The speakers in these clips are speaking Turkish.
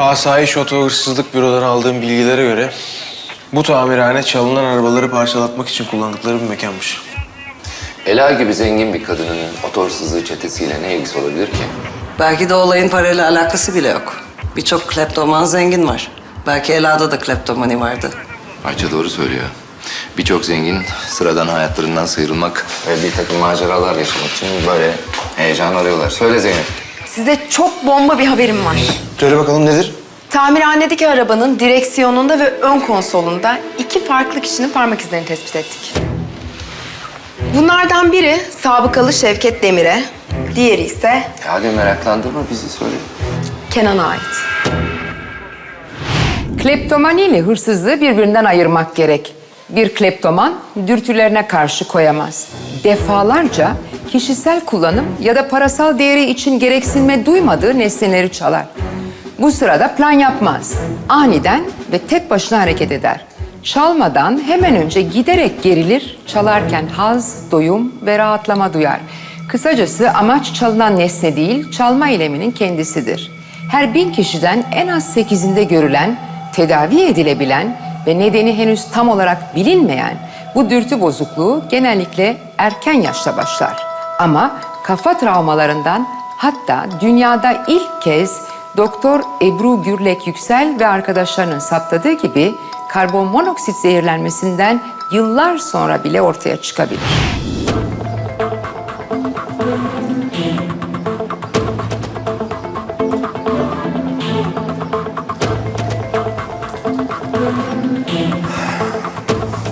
Asayiş Oto Hırsızlık Büro'dan aldığım bilgilere göre bu tamirhane çalınan arabaları parçalatmak için kullandıkları bir mekanmış. Ela gibi zengin bir kadının otorsuzluğu çetesiyle ne ilgisi olabilir ki? Belki de olayın parayla alakası bile yok. Birçok kleptoman zengin var. Belki Ela'da da kleptomani vardı. Ayça doğru söylüyor. Birçok zengin sıradan hayatlarından sıyrılmak ve bir takım maceralar yaşamak için böyle heyecan arıyorlar. Söyle Zeynep. Size çok bomba bir haberim var. Söyle bakalım nedir? Tamirhanedeki arabanın direksiyonunda ve ön konsolunda iki farklı kişinin parmak izlerini tespit ettik. Bunlardan biri sabıkalı Şevket Demir'e, diğeri ise hadi meraklandırma bizi söyle. Kenan'a ait. Kleptomani ile hırsızlığı birbirinden ayırmak gerek. Bir kleptoman dürtülerine karşı koyamaz. Defalarca kişisel kullanım ya da parasal değeri için gereksinme duymadığı nesneleri çalar. Bu sırada plan yapmaz. Aniden ve tek başına hareket eder. Çalmadan hemen önce giderek gerilir, çalarken haz, doyum ve rahatlama duyar. Kısacası amaç çalınan nesne değil, çalma eyleminin kendisidir. Her bin kişiden en az sekizinde görülen, tedavi edilebilen ve nedeni henüz tam olarak bilinmeyen bu dürtü bozukluğu genellikle erken yaşta başlar. Ama kafa travmalarından hatta dünyada ilk kez Doktor Ebru Gürlek Yüksel ve arkadaşlarının saptadığı gibi karbon monoksit zehirlenmesinden yıllar sonra bile ortaya çıkabilir.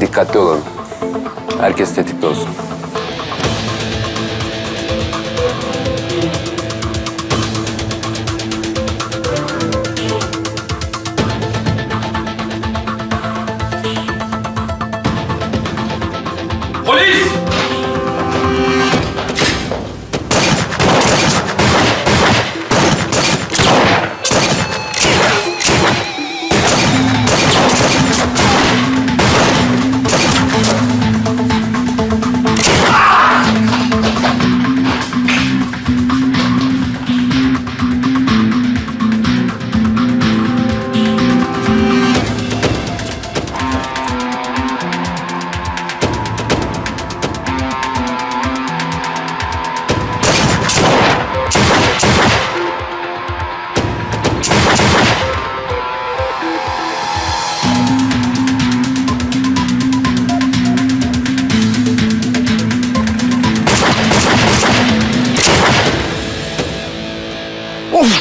Dikkatli olalım. Herkes tetikte olsun.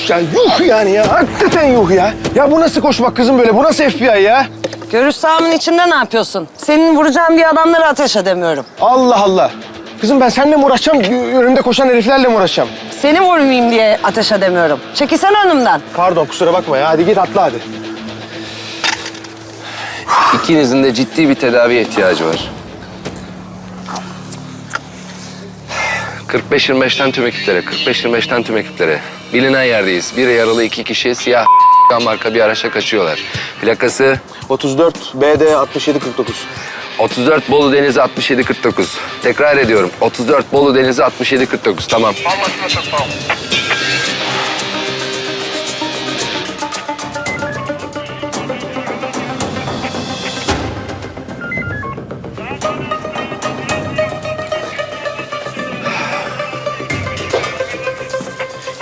Ya yuh yani ya. Hakikaten yuh ya. Ya bu nasıl koşmak kızım böyle? Bu nasıl FBI ya? Görüş sahamın içinde ne yapıyorsun? Senin vuracağın bir adamları ateş edemiyorum. Allah Allah. Kızım ben seninle mi uğraşacağım? Önümde koşan heriflerle mi uğraşacağım? Seni vurmayayım diye ateş edemiyorum. Çekilsene önümden. Pardon kusura bakma ya. Hadi git atla hadi. İkinizin de ciddi bir tedaviye ihtiyacı var. 45-25'ten tüm ekiplere, 45-25'ten tüm ekiplere. Bilinen yerdeyiz. Bir yaralı iki kişi siyah marka bir araçla kaçıyorlar. Plakası 34 BD 67 49. 34 Bolu Denizi 6749. Tekrar ediyorum. 34 Bolu Denizi 6749. Tamam.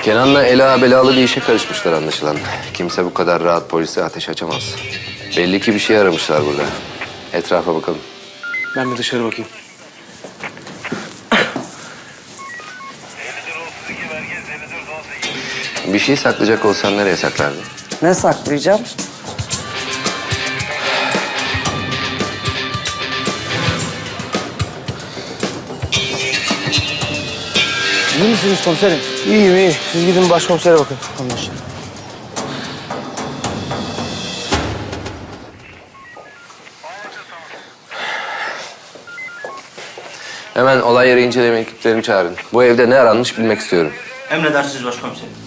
Kenan'la Ela belalı bir işe karışmışlar anlaşılan. Kimse bu kadar rahat polise ateş açamaz. Belli ki bir şey aramışlar burada. Etrafa bakalım. Ben bir dışarı bakayım. Bir şey saklayacak olsan nereye saklardın? Ne saklayacağım? İyi misiniz komiserim? İyiyim iyi. Siz gidin başkomisere bakın. Anlaşıldı. Hemen olay yeri inceleme ekiplerini çağırın. Bu evde ne aranmış bilmek istiyorum. Emredersiniz başkomiserim.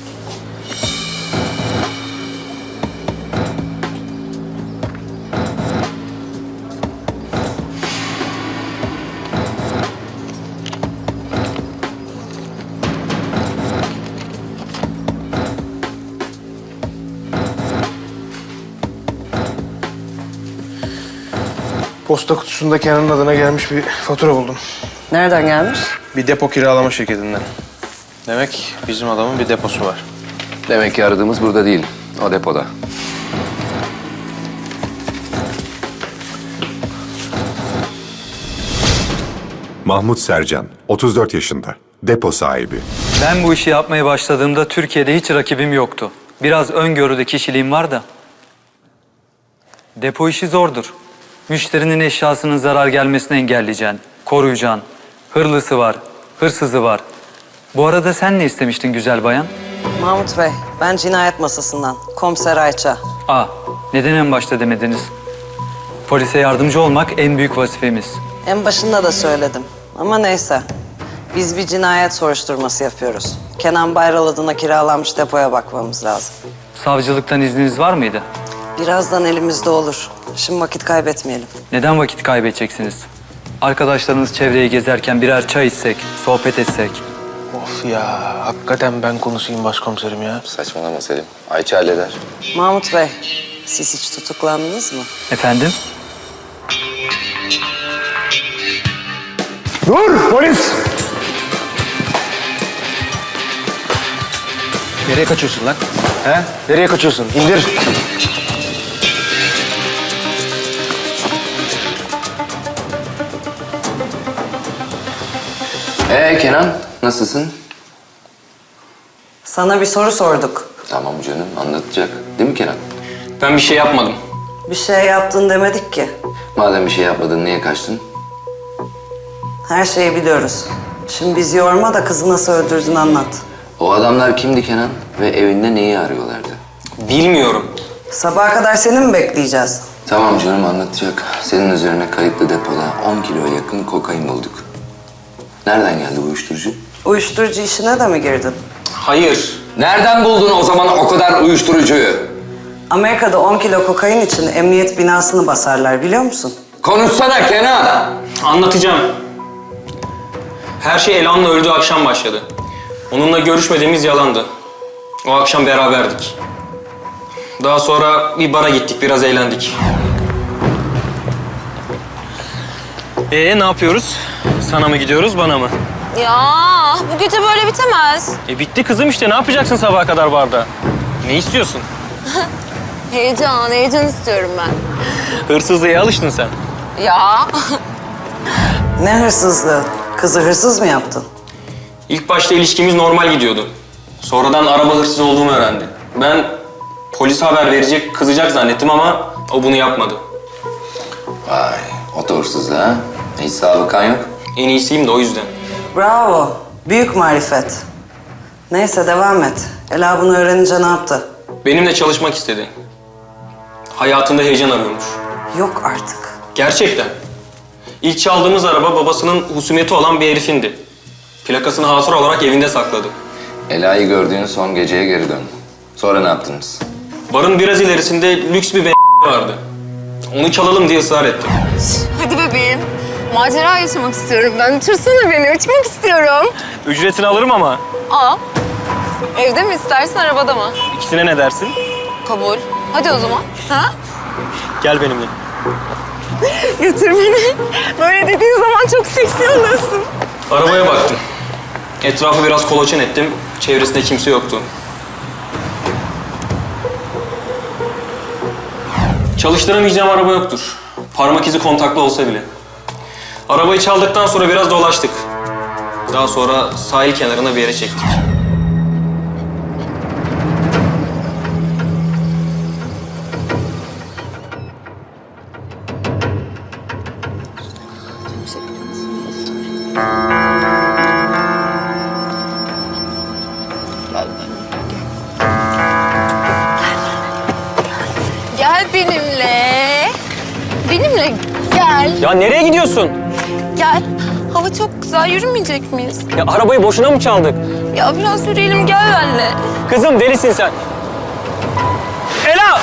Posta kutusunda Kenan'ın adına gelmiş bir fatura buldum. Nereden gelmiş? Bir depo kiralama şirketinden. Demek bizim adamın bir deposu var. Demek ki aradığımız burada değil. O depoda. Mahmut Sercan, 34 yaşında, depo sahibi. Ben bu işi yapmaya başladığımda Türkiye'de hiç rakibim yoktu. Biraz öngörüde kişiliğim var da. Depo işi zordur. Müşterinin eşyasının zarar gelmesini engelleyeceksin, koruyacaksın. Hırlısı var, hırsızı var. Bu arada sen ne istemiştin güzel bayan? Mahmut Bey, ben cinayet masasından. Komiser Ayça. Aa, neden en başta demediniz? Polise yardımcı olmak en büyük vazifemiz. En başında da söyledim. Ama neyse. Biz bir cinayet soruşturması yapıyoruz. Kenan Bayral adına kiralanmış depoya bakmamız lazım. Savcılıktan izniniz var mıydı? Birazdan elimizde olur. Şimdi vakit kaybetmeyelim. Neden vakit kaybedeceksiniz? Arkadaşlarınız çevreyi gezerken birer çay içsek, sohbet etsek. Of ya, hakikaten ben konuşayım başkomiserim ya. Saçmalama Selim. Ayça halleder. Mahmut Bey, siz hiç tutuklandınız mı? Efendim? Dur polis! Nereye kaçıyorsun lan? He? Nereye kaçıyorsun? İndir. Ee Kenan, nasılsın? Sana bir soru sorduk. Tamam canım, anlatacak. Değil mi Kenan? Ben bir şey yapmadım. Bir şey yaptın demedik ki. Madem bir şey yapmadın, niye kaçtın? Her şeyi biliyoruz. Şimdi bizi yorma da kızı nasıl öldürdün anlat. O adamlar kimdi Kenan? Ve evinde neyi arıyorlardı? Bilmiyorum. Sabaha kadar seni mi bekleyeceğiz? Tamam canım anlatacak. Senin üzerine kayıtlı depoda 10 kiloya yakın kokain bulduk. Nereden geldi bu uyuşturucu? Uyuşturucu işine de mi girdin? Hayır. Nereden buldun o zaman o kadar uyuşturucuyu? Amerika'da 10 kilo kokain için emniyet binasını basarlar biliyor musun? Konuşsana Kenan! Anlatacağım. Her şey Elan'la öldüğü akşam başladı. Onunla görüşmediğimiz yalandı. O akşam beraberdik. Daha sonra bir bara gittik, biraz eğlendik. Ee ne yapıyoruz? Sana mı gidiyoruz, bana mı? Ya bu gece böyle bitemez. E bitti kızım işte, ne yapacaksın sabaha kadar barda? Ne istiyorsun? Heyecan, heyecan istiyorum ben. Hırsızlığa alıştın sen. Ya Ne hırsızlığı? Kızı hırsız mı yaptın? İlk başta ilişkimiz normal gidiyordu. Sonradan araba hırsız olduğumu öğrendi. Ben polise haber verecek, kızacak zannettim ama o bunu yapmadı. Vay, o da hırsızdı ha? Hiç sabıkan yok. En iyisiyim de o yüzden. Bravo. Büyük marifet. Neyse devam et. Ela bunu öğrenince ne yaptı? Benimle çalışmak istedi. Hayatında heyecan arıyormuş. Yok artık. Gerçekten. İlk çaldığımız araba babasının husumeti olan bir herifindi. Plakasını hatıra olarak evinde sakladı. Ela'yı gördüğün son geceye geri dön. Sonra ne yaptınız? Barın biraz ilerisinde lüks bir vardı. Onu çalalım diye ısrar ettim. hadi bebeğim. Macera yaşamak istiyorum ben. Uçursana beni, uçmak istiyorum. Ücretini alırım ama Aa, evde mi istersin, arabada mı? ikisine ne dersin? Kabul. Hadi o zaman. Ha? Gel benimle. Götür beni. Böyle dediğin zaman çok seksi oluyorsun. Arabaya baktım. Etrafı biraz kolaçan ettim. Çevresinde kimse yoktu. Çalıştıramayacağım araba yoktur. Parmak izi kontaklı olsa bile. Arabayı çaldıktan sonra biraz dolaştık. Daha sonra sahil kenarına bir yere çektik. Gel benimle. Benimle gel. Ya nereye gidiyorsun? Gel. Hava çok güzel. Yürümeyecek miyiz? Ya arabayı boşuna mı çaldık? Ya biraz yürüyelim. Gel benimle. Kızım delisin sen. Ela!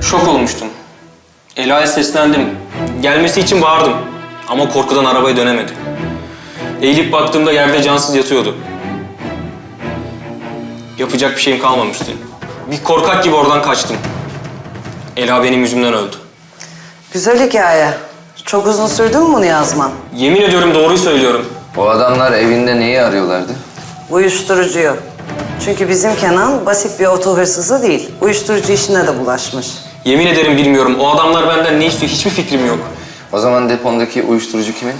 Şok olmuştum. Ela'ya seslendim. Gelmesi için bağırdım. Ama korkudan arabaya dönemedi. Eğilip baktığımda yerde cansız yatıyordu. Yapacak bir şeyim kalmamıştı. Bir korkak gibi oradan kaçtım. Ela benim yüzümden öldü. Güzel hikaye. Çok uzun sürdü mü bunu yazman? Yemin ediyorum doğruyu söylüyorum. O adamlar evinde neyi arıyorlardı? Uyuşturucuyu. Çünkü bizim Kenan basit bir oto hırsızı değil. Uyuşturucu işine de bulaşmış. Yemin ederim bilmiyorum. O adamlar benden ne istiyor hiçbir fikrim yok. O zaman depondaki uyuşturucu kimin?